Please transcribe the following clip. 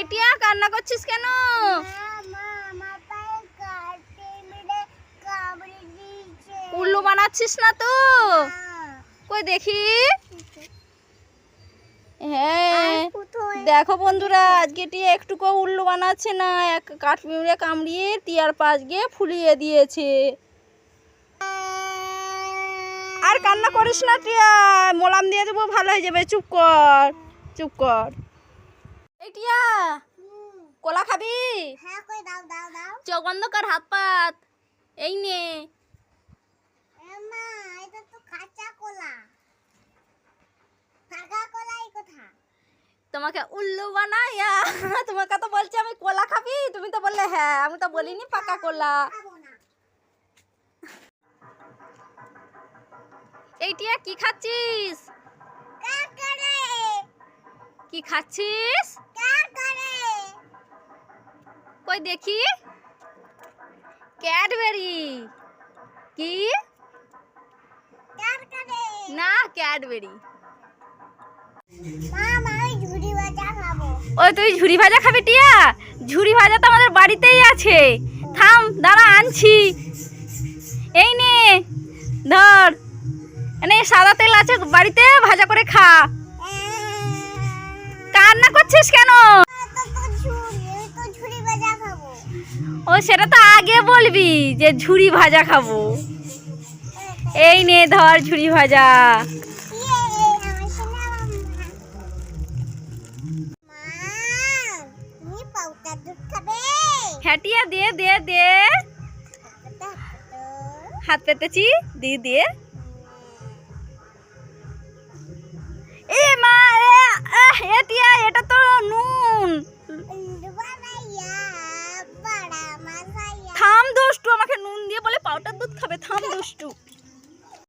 এটিয়া, কান্না করছিস কেন? উল্লু বানাচ্ছিস না তো? কই দেখি? হ্যাঁ দেখো বন্ধুরা, আজকে টিয়া একটুকু উল্লু বানাচ্ছে না, এক কাঠমিড়ে কামড়িয়ে টিয়ার পাশ গিয়ে ফুলিয়ে দিয়েছে। আর কান্না করিস না টিয়া, মোলাম দিয়ে দেবো, ভালো হয়ে যাবে, চুপ কর চুপ কর। এই টিয়া কলা খাবি? চোখ বন্ধ কর হাত পাত। এই নে। তোমাকে উল্লু বানাইয়া তোমাকে তো বলছি আমি কলা খাবি? তুমি তো বললে হ্যাঁ আমি তো বলিনি পাকা কলা। এই টিয়া কি খাচ্ছিস? কি খাচ্ছিস? কই দেখি? ক্যাডবেরি। কি? না, ক্যাডবেরি। ওই তুই ঝুরি ভাজা খাবি টিয়া? ঝুরি ভাজা তো আমাদের বাড়িতেই আছে। থাম, দাঁড়া, আনছি। এই নে, ধর। এনে সাদা তেল আছে, বাড়িতে ভাজা করে খা। কান্না করছিস কেন? ও, সেটা তো আগে বলবি যে ঝুড়ি ভাজা খাব। এই নে, ধর ঝুড়ি ভাজা। হ্যাটিয়া দে দে দে। হাত পেতেছি, দিয়ে দিয়ে। খাবে থাম দুষ্টু।